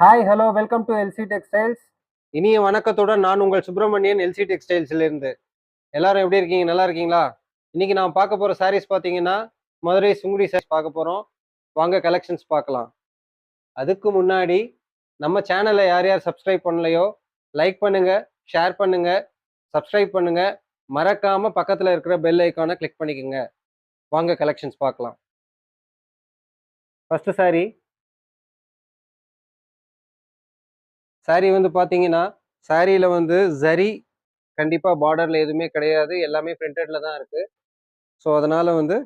Hi hello welcome to LC textiles இனிய வணக்கத்துடன் நான் உங்கள் சுப்பிரமணியன் எல்சி டெக்ஸ்டைல்ஸ்லேருந்து எல்லாரும் எப்படி இருக்கீங்க? நல்லா இருக்கீங்களா? இன்னைக்கு நான் பார்க்க போகிற சாரீஸ் பார்த்தீங்கன்னா மதுரை சுங்குடி சாரீஸ் பார்க்க போகிறோம் வாங்க கலெக்ஷன்ஸ் பார்க்கலாம். அதுக்கு முன்னாடி நம்ம சேனலை யார் யார் சப்ஸ்கிரைப் பண்ணலையோ லைக் பண்ணுங்கள் ஷேர் பண்ணுங்கள் சப்ஸ்கிரைப் பண்ணுங்கள் மறக்காமல் பக்கத்தில் இருக்கிற பெல் ஐக்கானை கிளிக் பண்ணிக்கோங்க. வாங்க கலெக்ஷன்ஸ் பார்க்கலாம். ஃபஸ்ட்டு சாரி சாரி வந்து பார்த்தீங்கன்னா சாரியில் வந்து ஜரி கண்டிப்பாக பார்டரில் எதுவுமே கிடையாது. எல்லாமே பிரிண்டடில் தான் இருக்குது ஸோ அதனால் வந்து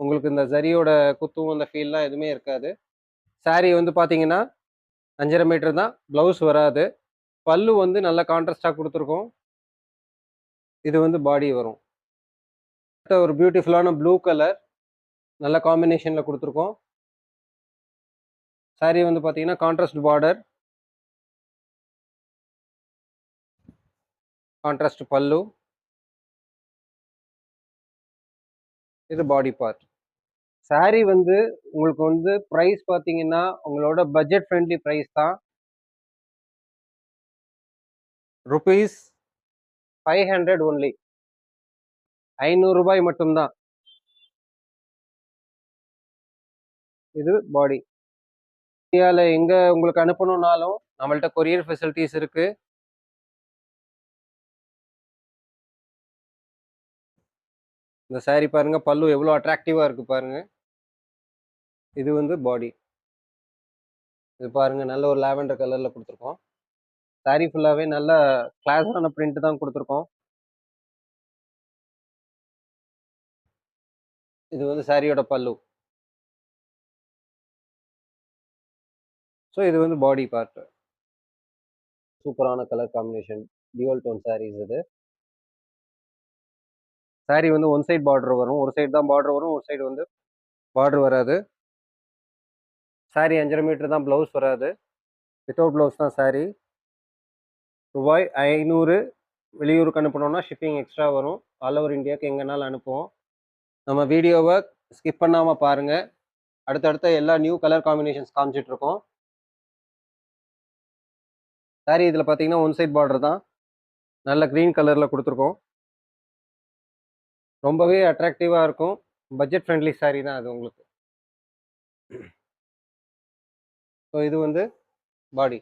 உங்களுக்கு இந்த ஜரியோட குத்தும் அந்த ஃபீல்லாம் எதுவுமே இருக்காது. சாரி வந்து பார்த்தீங்கன்னா அஞ்சரை மீட்டர் தான். ப்ளவுஸ் வராது. பல்லு வந்து நல்ல கான்ட்ராஸ்டாக கொடுத்துருக்கோம். இது வந்து பாடி வரும். அடுத்த ஒரு பியூட்டிஃபுல்லான ப்ளூ கலர் நல்ல காம்பினேஷனில் கொடுத்துருக்கோம். சாரி வந்து பார்த்தீங்கன்னா கான்ட்ராஸ்ட் பார்டர் கான்ட்ராஸ்ட் பல்லு. இது பாடி பார்ட் சாரி வந்து உங்களுக்கு வந்து ப்ரைஸ் பார்த்தீங்கன்னா உங்களோட பட்ஜெட் ஃப்ரெண்ட்லி ப்ரைஸ் தான். ருபீஸ் ஃபைவ் ஹண்ட்ரட் ஒன்லி ஐநூறுரூபாய் மட்டும்தான். இது பாடி இந்தியாவில் எங்கே உங்களுக்கு அனுப்பணும்னாலும் நம்மள்ட்ட கொரியர் ஃபெசிலிட்டிஸ் இருக்குது இந்த சாரீ பாருங்க பல்லு எவ்வளோ அட்ராக்டிவாக இருக்கு பாருங்க. இது வந்து பாடி இது பாருங்க நல்ல ஒரு லாவெண்டர் கலரில் கொடுத்துருக்கோம். சாரீ ஃபுல்லாகவே நல்ல கிளாஸான பிரிண்ட் தான் கொடுத்துருக்கோம். இது வந்து சாரியோட பல்லு. ஸோ இது வந்து பாடி பார்ட் சூப்பரான colour combination dual tone sarees இது. Saree வந்து ஒன் சைட் பார்டர் வரும். ஒரு சைடு தான் பார்டர் வரும். ஒரு சைடு வந்து பார்டர் வராது. saree அஞ்சரை மீட்டர் தான் ப்ளவுஸ் வராது. வித்தவுட் ப்ளவுஸ் தான் saree. ரூபாய் ஐநூறு வெளியூருக்கு அனுப்பணும்னா ஷிப்பிங் எக்ஸ்ட்ரா வரும். ஆல் ஓவர் இந்தியாவுக்கு எங்கேனாலும் அனுப்புவோம். நம்ம வீடியோவை ஸ்கிப் பண்ணாமல் பாருங்கள் அடுத்தடுத்த எல்லா நியூ கலர் காம்பினேஷன்ஸ் காமிச்சிட்ருக்கோம் saree இதில் பார்த்தீங்கன்னா ஒன் சைட் பார்டர் தான். நல்ல க்ரீன் கலரில் கொடுத்துருக்கோம். ரொம்பவே அட்ராக்டிவாக இருக்கும். பட்ஜெட் ஃப்ரெண்ட்லி சாரீ தான் அது உங்களுக்கு. ஸோ இது வந்து பாடி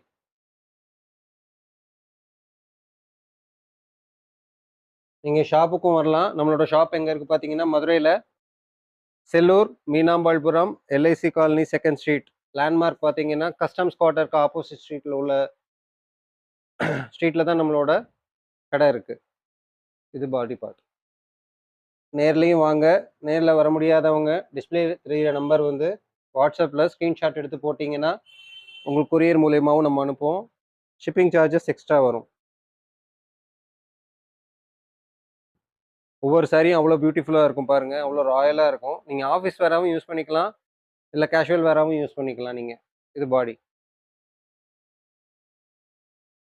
நீங்கள் ஷாப்புக்கும் வரலாம். நம்மளோட ஷாப் எங்கே இருக்குது பார்த்தீங்கன்னா மதுரையில் Sellur Meenambalpuram LIC colony second street landmark பார்த்தீங்கன்னா கஸ்டம்ஸ் குவார்ட்டருக்கு ஆப்போசிட் ஸ்ட்ரீட்டில் உள்ள ஸ்ட்ரீட்டில் தான் நம்மளோட கடை இருக்குது இது பாடி பார்ட் நேர்லேயும் வாங்க. நேரில் வர முடியாதவங்க டிஸ்பிளே தெரிகிற நம்பர் வந்து வாட்ஸ்அப்பில் ஸ்க்ரீன்ஷாட் எடுத்து போட்டிங்கன்னா உங்களுக்கு கொரியர் மூலியமாகவும் நம்ம அனுப்புவோம். ஷிப்பிங் சார்ஜஸ் எக்ஸ்ட்ரா வரும். ஒவ்வொரு சாரியும் அவ்வளோ பியூட்டிஃபுல்லாக இருக்கும் பாருங்கள் அவ்வளோ ராயலாக இருக்கும். நீங்கள் ஆஃபீஸ் வேறாவும் யூஸ் பண்ணிக்கலாம். இல்லை கேஷுவல் வேறாவும் யூஸ் பண்ணிக்கலாம் நீங்கள் இது பாடி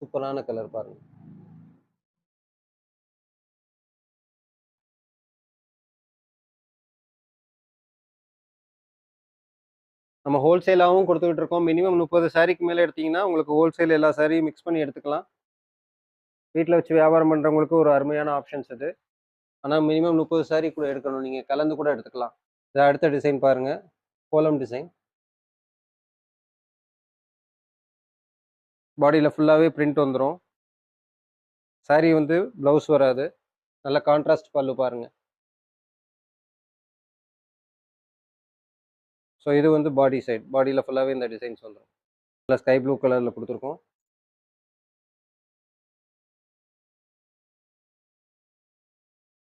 சூப்பரான கலர் பாருங்கள் நம்ம ஹோல்சேலாகவும் கொடுத்துக்கிட்டு இருக்கோம். மினிமம் முப்பது சாரிக்கு மேலே எடுத்தீங்கன்னா உங்களுக்கு ஹோல்சேல் எல்லா சாரியும் மிக்ஸ் பண்ணி எடுத்துக்கலாம். வீட்டில் வச்சு வியாபாரம் பண்ணுறவங்களுக்கு ஒரு அருமையான ஆப்ஷன்ஸ் இது. ஆனால் மினிமம் முப்பது சாரி கூட எடுக்கணும். நீங்கள் கலந்து கூட எடுத்துக்கலாம். இது அடுத்த டிசைன் பாருங்கள் கோலம் டிசைன் பாடியில் ஃபுல்லாகவே பிரிண்ட் வந்துடும் சாரி வந்து ப்ளவுஸ் வராது. நல்ல கான்ட்ராஸ்ட் பல்லு பாருங்கள் ஸோ இது வந்து பாடி சைட் பாடியில் ஃபுல்லாகவே இந்த டிசைன்ஸ் வந்துடும் இல்லை ஸ்கை ப்ளூ கலரில் கொடுத்துருக்கோம்.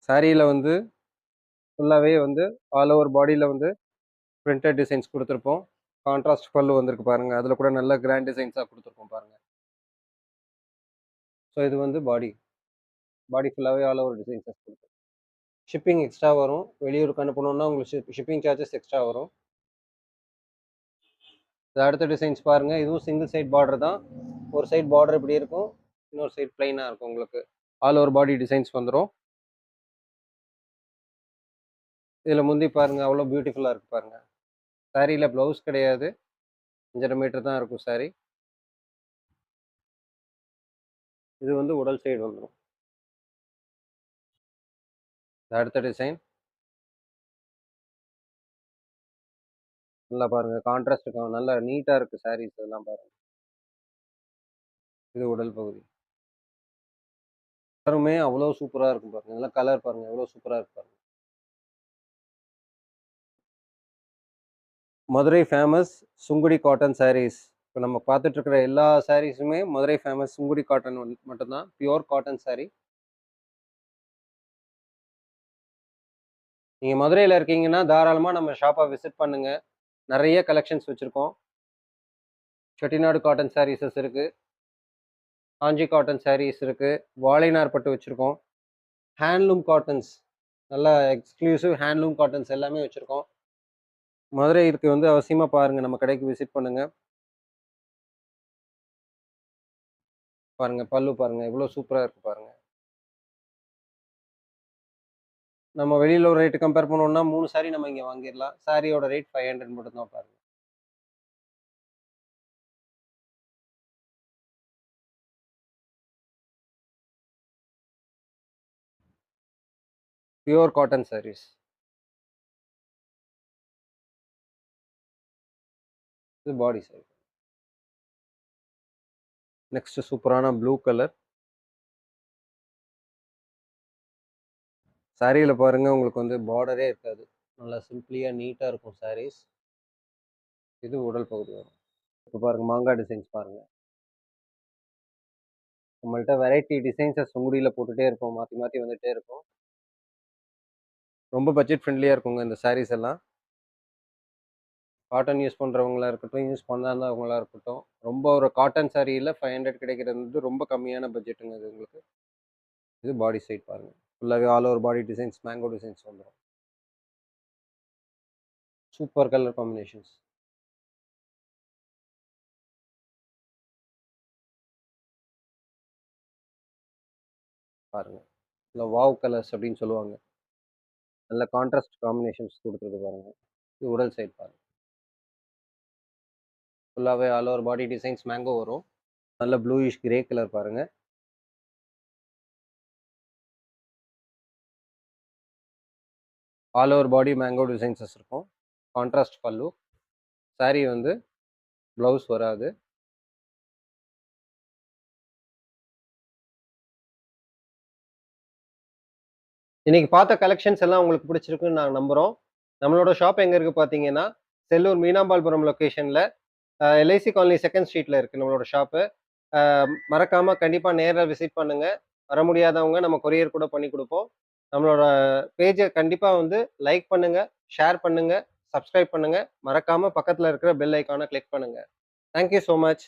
சாரியில் வந்து ஃபுல்லாகவே வந்து ஆல் ஓவர் பாடியில் வந்து பிரிண்டட் டிசைன்ஸ் கொடுத்துருப்போம். கான்ட்ராஸ்ட் பல்லு வந்திருக்கு பாருங்கள் அதில் கூட நல்ல கிராண்ட் டிசைன்ஸாக கொடுத்துருக்கோம் பாருங்கள் ஸோ இது வந்து பாடி பாடி ஃபுல்லாகவே ஆல் ஓவர் டிசைன்ஸாக கொடுத்துருக்கோம். ஷிப்பிங் எக்ஸ்ட்ரா வரும். வெளியூருக்கு அனுப்பணுன்னா உங்களுக்கு ஷிப்பிங் சார்ஜஸ் எக்ஸ்ட்ரா வரும். அடுத்த டிசைன்ஸ் பாருங்கள் இதுவும் சிங்கிள் சைட் பார்டர் தான். ஒரு சைட் பார்டர் இப்படி இருக்கும். இன்னொரு சைட் பிளைனாக இருக்கும் உங்களுக்கு. ஆல் ஓவர் பாடி டிசைன்ஸ் வந்துடும் இதில் முந்தி பாருங்கள் அவ்வளோ பியூட்டிஃபுல்லாக இருக்குது பாருங்கள் சாரியில் ப்ளவுஸ் கிடையாது. அஞ்சரை மீட்டர் தான் இருக்கும் சாரி இது வந்து உடல் சைடு வந்துடும் அடுத்த டிசைன் நல்லா பாருங்க. கான்ட்ராஸ்ட் நல்லா நீட்டா இருக்கு சாரீஸ் இதெல்லாம் பாருங்க. இது உடல் பகுதி. கலருமே அவ்வளோ சூப்பரா இருக்கும் பாருங்க. இதெல்லாம் கலர் பாருங்க. எவ்வளோ சூப்பரா இருக்கு பாருங்க. மதுரை ஃபேமஸ் சுங்குடி காட்டன் சாரீஸ் இப்போ நம்ம பார்த்துட்டு இருக்கிற எல்லா சாரீஸுமே மதுரை ஃபேமஸ் சுங்குடி காட்டன் மட்டும்தான். பியோர் காட்டன் சாரீ நீங்கள் மதுரையில் இருக்கீங்கன்னா தாராளமாக நம்ம ஷாப்பை விசிட் பண்ணுங்கள் நிறைய கலெக்ஷன்ஸ் வச்சுருக்கோம். செட்டிநாடு காட்டன் சாரீஸஸ் இருக்குது காஞ்சி காட்டன் சாரீஸ் இருக்குது வாழைநார் பட்டு வச்சுருக்கோம். ஹேண்ட்லூம் காட்டன்ஸ் நல்லா எக்ஸ்க்ளூசிவ் ஹேண்ட்லூம் காட்டன்ஸ் எல்லாமே வச்சுருக்கோம். மதுரைக்கு வந்து அவசியமாக பாருங்கள் நம்ம கடைக்கு விசிட் பண்ணுங்கள் பாருங்கள் பல்லு பாருங்கள் எவ்வளோ சூப்பராக இருக்குது பாருங்கள் நம்ம வெளியில் ஒரு ரேட்டு கம்பேர் பண்ணோம்னா மூணு சாரீ நம்ம இங்கே வாங்கிடலாம். சாரியோட ரேட் ஃபைவ் ஹண்ட்ரட் மட்டும் தான் பாருங்க. பியூர் காட்டன் சாரீஸ் இது பாடி சாரி நெக்ஸ்ட் சூப்பரான ப்ளூ கலர் சாரியில் பாருங்கள் உங்களுக்கு வந்து பார்டரே இருக்காது. நல்லா சிம்பிளியாக நீட்டாக இருக்கும் சாரீஸ் இது உடல் பகுதி வரும். இப்போ பாருங்கள் மாங்காய் டிசைன்ஸ் பாருங்கள் நம்மள்ட்ட வெரைட்டி டிசைன்ஸை சுங்குடியில் போட்டுகிட்டே இருப்போம். மாற்றி மாற்றி வந்துகிட்டே இருக்கும் ரொம்ப பட்ஜெட் ஃப்ரெண்ட்லியாக இருக்குங்க இந்த சாரீஸ் எல்லாம். காட்டன் யூஸ் பண்ணுறவங்களா இருக்கட்டும் யூஸ் பண்ணாதவங்களா இருக்கட்டும் ரொம்ப ஒரு காட்டன் சாரியில் ஃபைவ் ஹண்ட்ரட் கிடைக்கிறது வந்து ரொம்ப கம்மியான பட்ஜெட்டுங்க இது உங்களுக்கு. இது பாடி சைட் பாருங்கள் ஃபுல்லாகவே all over body designs mango designs வந்துடும் சூப்பர் கலர் காம்பினேஷன்ஸ் பாருங்கள் இல்லை வாவ் கலர்ஸ் அப்படின்னு சொல்லுவாங்க. நல்ல கான்ட்ராஸ்ட் காம்பினேஷன்ஸ் கொடுத்துருக்கு பாருங்கள் இது உடல் சைட் பாருங்கள் ஃபுல்லாகவே all over body designs mango வரும். நல்ல ப்ளூயிஷ் கிரே கலர் பாருங்கள் all over body mango designs இருக்கும். கான்ட்ராஸ்ட் பல்லு. சாரீ வந்து ப்ளவுஸ் வராது. இன்னைக்கு பார்த்த கலெக்ஷன்ஸ் எல்லாம் உங்களுக்கு பிடிச்சிருக்குன்னு நாங்கள் நம்புகிறோம் நம்மளோட ஷாப் எங்கே இருக்குது பார்த்தீங்கன்னா செல்லூர் மீனாம்பாள்புரம் லொக்கேஷனில் எல்ஐசி காலனி செகண்ட் ஸ்ட்ரீட்டில் இருக்குது நம்மளோட ஷாப்பு மறக்காமல் கண்டிப்பாக நேரில் விசிட் பண்ணுங்கள் வர முடியாதவங்க நம்ம கொரியர் கூட பண்ணி கொடுப்போம். நம்மளோட பேஜை கண்டிப்பாக வந்து லைக் பண்ணுங்கள் ஷேர் பண்ணுங்கள் சப்ஸ்கிரைப் பண்ணுங்கள் மறக்காமல் பக்கத்தில் இருக்கிற பெல் ஐக்கானை கிளிக் பண்ணுங்கள் தேங்க்யூ ஸோ மச்